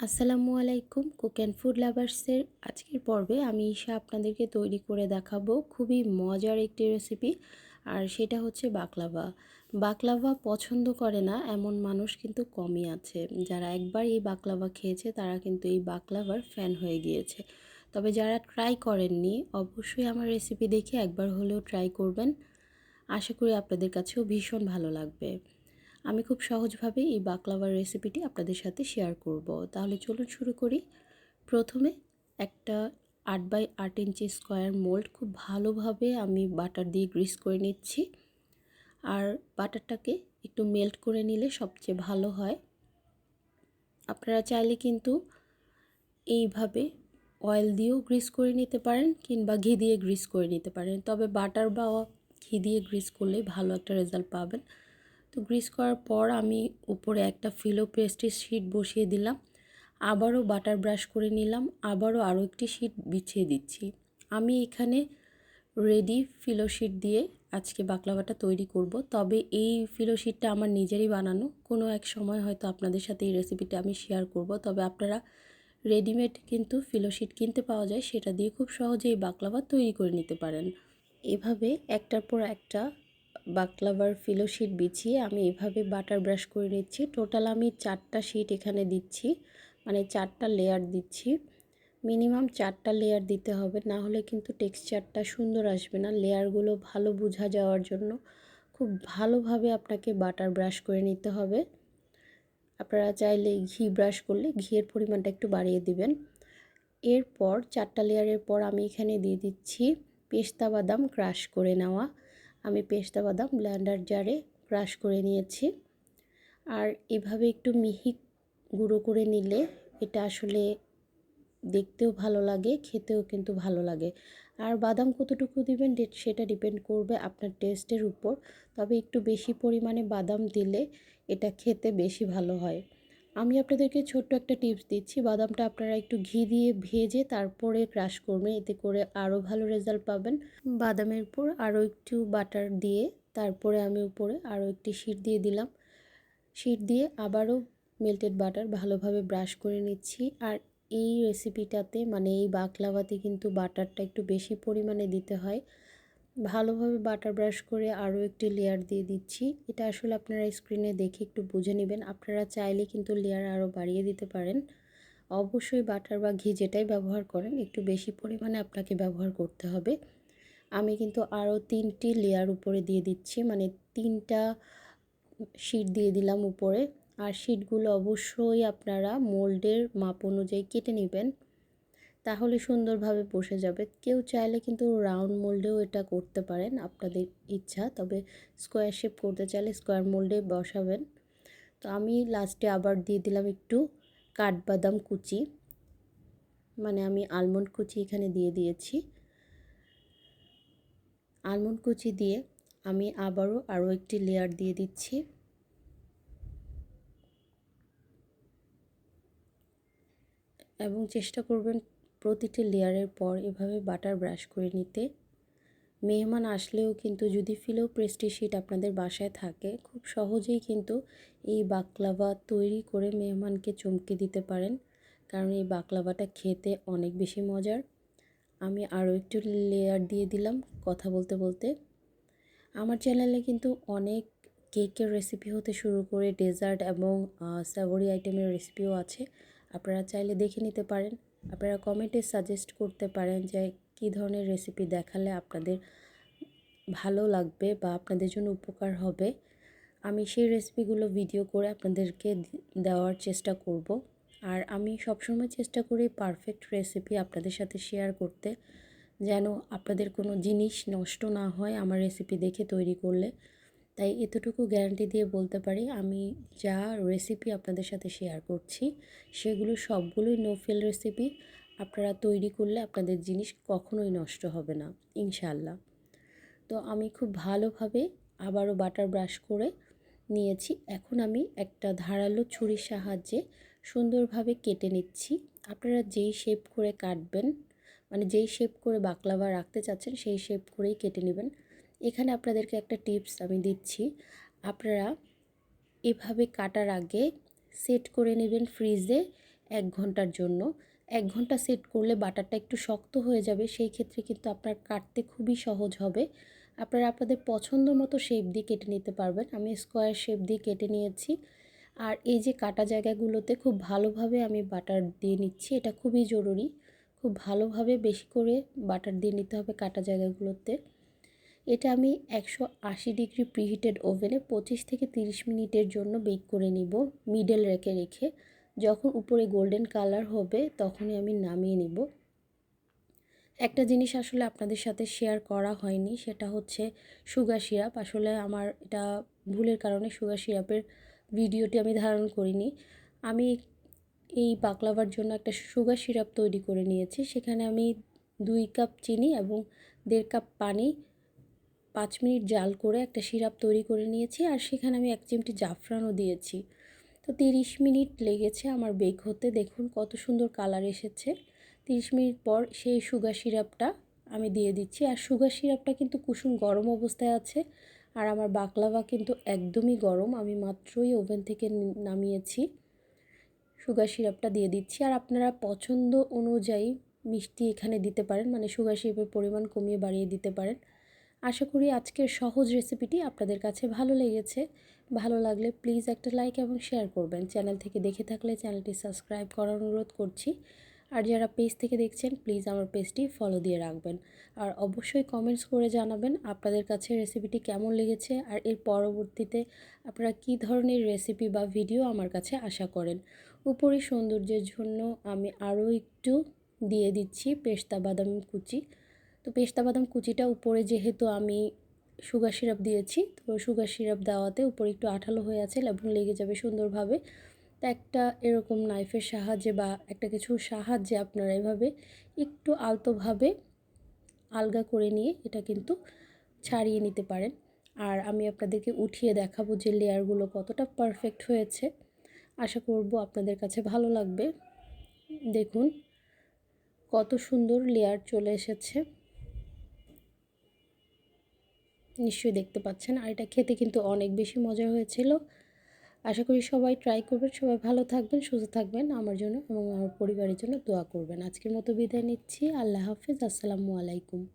আসসালামু আলাইকুম cook and food লাভার্সের আজকের পর্বে আমি ঈশা আপনাদেরকে তৈরি করে দেখাবো খুবই মজার একটি রেসিপি আর সেটা হচ্ছে বাকলাভা। বাকলাভা পছন্দ করে না, এমন মানুষ কিন্তু কমই আছে। যারা একবার এই বাকলাভা খেয়েছে, তারা কিন্তু এই বাকলাভার ফ্যান হয়ে গিয়েছে। তবে যারা ট্রাই করেননি, অবশ্যই আমার রেসিপি দেখে একবার হলেও ট্রাই করবেন। আশা করি আপনাদের কাছেও ভীষণ ভালো লাগবে। আমি খুব সহজভাবে এই বাকলাভার রেসিপিটি আপনাদের সাথে শেয়ার করব। তাহলে চলুন শুরু করি। প্রথমে একটা আট বাই আট ইঞ্চি স্কোয়ার মোল্ড খুব ভালোভাবে আমি বাটার দিয়ে গ্রিস করে নিচ্ছি। আর বাটারটাকে একটু মেল্ট করে নিলে সবচেয়ে ভালো হয়। আপনারা চাইলে কিন্তু এইভাবে অয়েল দিয়েও গ্রিস করে নিতে পারেন কিংবা ঘি দিয়ে গ্রিস করে নিতে পারেন। তবে বাটার বা ঘি দিয়ে গ্রিস করলেই ভালো একটা রেজাল্ট পাবেন। তো গ্রিস করার পর আমি উপরে একটা ফিলো পেস্টের শিট বসিয়ে দিলাম। আবারও বাটার ব্রাশ করে নিলাম, আবারও আরও একটি শিট বিছিয়ে দিচ্ছি। আমি এখানে রেডি ফিলো শিট দিয়ে আজকে বাকলাভাটা তৈরি করব। তবে এই ফিলো শিটটা আমার নিজেরই বানানো। কোনো এক সময় হয়তো আপনাদের সাথে এই রেসিপিটা আমি শেয়ার করব। তবে আপনারা রেডিমেড কিন্তু ফিলো শিট কিনতে পাওয়া যায়, সেটা দিয়ে খুব সহজেই বাকলাভা তৈরি করে নিতে পারেন। এভাবে একটার পর একটা বাকলাভার ফিলো শিট বিছিয়ে আমি এভাবে বাটার ব্রাশ করে নিচ্ছি। টোটাল আমি চারটা শিট এখানে দিচ্ছি মানে চারটা লেয়ার দিচ্ছি। মিনিমাম চারটা লেয়ার দিতে হবে, না হলে কিন্তু টেক্সচারটা সুন্দর আসবে না। লেয়ারগুলো ভালো বোঝা যাওয়ার জন্য খুব ভালোভাবে আপনাকে বাটার ব্রাশ করে নিতে হবে। আপনারা চাইলে ঘি ব্রাশ করলে ঘিয়ের পরিমাণটা একটু বাড়িয়ে দিবেন। এরপর চারটা লেয়ারের পর আমি এখানে দিয়ে দিচ্ছি পেস্তা বাদাম ক্রাশ করে নেওয়া। আমি পেস্তা বাদাম ব্ল্যান্ডার জারে ক্রাশ করে নিয়েছি। আর এভাবে একটু মিহি গুঁড়ো করে নিলে এটা আসলে দেখতেও ভালো লাগে, খেতেও কিন্তু ভালো লাগে। আর বাদাম কতটুকু দিবেন সেটা ডিপেন্ড করবে আপনার টেস্টের উপর। তবে একটু বেশি পরিমাণে বাদাম দিলে এটা খেতে বেশি ভালো হয়। আমি আপনাদেরকে ছোট্ট একটা টিপস দিচ্ছি। বাদামটা আপনারা একটু ঘি দিয়ে ভেজে তারপরে ক্রাশ করবেন। এতে করে আরও ভালো রেজাল্ট পাবেন। বাদামের উপর আরও একটু বাটার দিয়ে তারপরে আমি উপরে আরও একটি শিট দিয়ে দিলাম। শিট দিয়ে আবারও মেল্টেড বাটার ভালোভাবে ব্রাশ করে নিচ্ছি। আর এই রেসিপিটাতে মানে এই বাকলাভাতে কিন্তু বাটারটা একটু বেশি পরিমাণে দিতে হয়। ভালোভাবে বাটার ব্রাশ করে আরও একটি লেয়ার দিয়ে দিচ্ছি। এটা আসলে আপনারা স্ক্রিনে দেখে একটু বুঝে নেবেন। আপনারা চাইলে কিন্তু লেয়ার আরও বাড়িয়ে দিতে পারেন। অবশ্যই বাটার বা ঘি যেটাই ব্যবহার করেন, একটু বেশি পরিমাণে আপনাকে ব্যবহার করতে হবে। আমি কিন্তু আরও তিনটি লেয়ার উপরে দিয়ে দিচ্ছি মানে তিনটা শিট দিয়ে দিলাম উপরে। আর শিটগুলো অবশ্যই আপনারা মোল্ডের মাপ অনুযায়ী কেটে নেবেন। তাহলে সুন্দরভাবে বসে যাবে। কেউ চাইলে কিন্তু রাউন্ড মোল্ডেও এটা করতে পারেন আপনাদের ইচ্ছা, তবে স্কোয়ার শেপ করতে চাইলে স্কোয়ার মোল্ডে বসাবেন। তো আমি লাস্টে আবার দিয়ে দিলাম একটু কাঠবাদাম কুচি। মানে আমি আলমন্ড কুচি এখানে দিয়ে দিয়েছি। আলমন্ড কুচি দিয়ে আমি আবারও আরও একটি লেয়ার দিয়ে দিচ্ছি। এবং চেষ্টা করবেন প্রতিটি লেয়ারের পর এভাবে বাটার ব্রাশ করে নিতে। মেহমান আসলেও কিন্তু যদি ফিলো প্রেস্টি শিট আপনাদের বাসায় থাকে, খুব সহজেই কিন্তু এই বাকলাভা তৈরি করে মেহমানকে চমকে দিতে পারেন, কারণ এই বাকলাভাটা খেতে অনেক বেশি মজার। আমি আরও একটু লেয়ার দিয়ে দিলাম কথা বলতে বলতে। আমার চ্যানেলে কিন্তু অনেক কেকের রেসিপি হতে শুরু করে ডেজার্ট এবং স্যাভরি আইটেমের রেসিপিও আছে। আপনারা চাইলে দেখে নিতে পারেন। আপনারা কমেন্টে সাজেস্ট করতে পারেন যে কী ধরনের রেসিপি দেখালে আপনাদের ভালো লাগবে বা আপনাদের জন্য উপকার হবে। আমি সেই রেসিপিগুলো ভিডিও করে আপনাদেরকে দেওয়ার চেষ্টা করব। আর আমি সবসময় চেষ্টা করি পারফেক্ট রেসিপি আপনাদের সাথে শেয়ার করতে, যেন আপনাদের কোনো জিনিস নষ্ট না হয় আমার রেসিপি দেখে তৈরি করলে। তাই এতটুকু গ্যারান্টি দিয়ে বলতে পারি, আমি যা রেসিপি আপনাদের সাথে শেয়ার করছি, সেগুলো সবগুলোই নো ফেল রেসিপি আপনারা তৈরি করলে আপনাদের জিনিস কখনোই নষ্ট হবে না ইনশাল্লাহ তো আমি খুব ভালোভাবে আবারও বাটার ব্রাশ করে নিয়েছি, এখন আমি একটা ধারালো ছুরির সাহায্যে সুন্দরভাবে কেটে নিচ্ছি, আপনারা যেই শেপ করে কাটবেন মানে যেই শেপ করে বাকলাভা রাখতে চাচ্ছেন, সেই শেপ করেই কেটে নেবেন। এখানে আপনাদেরকে একটা টিপস আমি দিচ্ছি। আপনারা এভাবে কাটার আগে সেট করে নেবেন ফ্রিজে এক ঘণ্টার জন্য। এক ঘণ্টা সেট করলে বাটারটা একটু শক্ত হয়ে যাবে, সেই ক্ষেত্রে কিন্তু আপনার কাটতে খুবই সহজ হবে। আপনারা আপনাদের পছন্দ মতো শেপ দিয়ে কেটে নিতে পারবেন। আমি স্কোয়ার শেপ দিয়ে কেটে নিয়েছি। আর এই যে কাটা জায়গাগুলোতে খুব ভালোভাবে আমি বাটার দিয়ে নিচ্ছি, এটা খুবই জরুরি। খুব ভালোভাবে বেশি করে বাটার দিয়ে নিতে হবে কাটা জায়গাগুলোতে। এটা আমি একশো আশি ডিগ্রি প্রিহিটেড ওভেনে পঁচিশ থেকে তিরিশ মিনিটের জন্য বেক করে নিব মিডল রেখে রেখে। যখন উপরে গোল্ডেন কালার হবে, তখনই আমি নামিয়ে নিব। একটা জিনিস আসলে আপনাদের সাথে শেয়ার করা হয়নি, সেটা হচ্ছে সুগার সিরাপ আসলে আমার এটা ভুলের কারণে সুগার সিরাপের ভিডিওটি আমি ধারণ করিনি। আমি এই বাকলাভার জন্য একটা সুগার সিরাপ তৈরি করে নিয়েছি। সেখানে আমি দুই কাপ চিনি এবং দেড় কাপ পানি পাঁচ মিনিট জাল করে একটা সিরাপ তৈরি করে নিয়েছি আর সেখানে আমি এক চিমটি জাফরানও দিয়েছি। তো তিরিশ মিনিট লেগেছে আমার বেক হতে। দেখুন কত সুন্দর কালার এসেছে। তিরিশ মিনিট পর সেই সুগার সিরাপটা আমি দিয়ে দিচ্ছি। আর সুগার সিরাপটা কিন্তু কুসুম গরম অবস্থায় আছে আর আমার বাকলাভা কিন্তু একদমই গরম। আমি মাত্রই ওভেন থেকে নামিয়েছি। সুগার সিরাপটা দিয়ে দিচ্ছি। আর আপনারা পছন্দ অনুযায়ী মিষ্টি এখানে দিতে পারেন। মানে সুগার সিরাপের পরিমাণ কমিয়ে বাড়িয়ে দিতে পারেন। আশা করি আজকের সহজ রেসিপিটি আপনাদের কাছে ভালো লেগেছে। ভালো লাগলে প্লিজ একটা লাইক এবং শেয়ার করবেন। চ্যানেল থেকে দেখে থাকলে চ্যানেলটি সাবস্ক্রাইব করার অনুরোধ করছি। আর যারা পেজ থেকে দেখছেন, প্লিজ আমার পেজটি ফলো দিয়ে রাখবেন। আর অবশ্যই কমেন্টস করে জানাবেন আপনাদের কাছে রেসিপিটি কেমন লেগেছে আর এর পরবর্তীতে আপনারা কী ধরনের রেসিপি বা ভিডিও আমার কাছে আশা করেন। উপরি সৌন্দর্যের জন্য আমি আরও একটু দিয়ে দিচ্ছি পেস্তা বাদাম কুচি। তো পেস্তা বাদাম কুচিটা উপরে যেহেতু আমি সুগার সিরাপ দিয়েছি, তো সুগার সিরাপ দেওয়াতে উপরে একটু আঠালো হয়ে আছে এবং লেগে যাবে সুন্দরভাবে। তো একটা এরকম নাইফের সাহায্যে বা একটা কিছু সাহায্যে আপনারা এভাবে একটু আলতোভাবে আলগা করে নিয়ে এটা কিন্তু ছাড়িয়ে নিতে পারেন। আর আমি আপনাদেরকে উঠিয়ে দেখাবো যে লেয়ারগুলো কতটা পারফেক্ট হয়েছে। আশা করব আপনাদের কাছে ভালো লাগবে। দেখুন কত সুন্দর লেয়ার চলে এসেছে। নিশ্চয়ই দেখতে পাচ্ছেন। আর এটা খেতে কিন্তু অনেক বেশি মজা হয়েছিল। আশা করি সবাই ট্রাই করবেন, সবাই ভালো থাকবেন, সুস্থ থাকবেন আমার জন্য এবং আমার পরিবারের জন্য দোয়া করবেন। আজকের মতো বিদায় নিচ্ছি। আল্লাহ হাফিজ। আসসালামু আলাইকুম।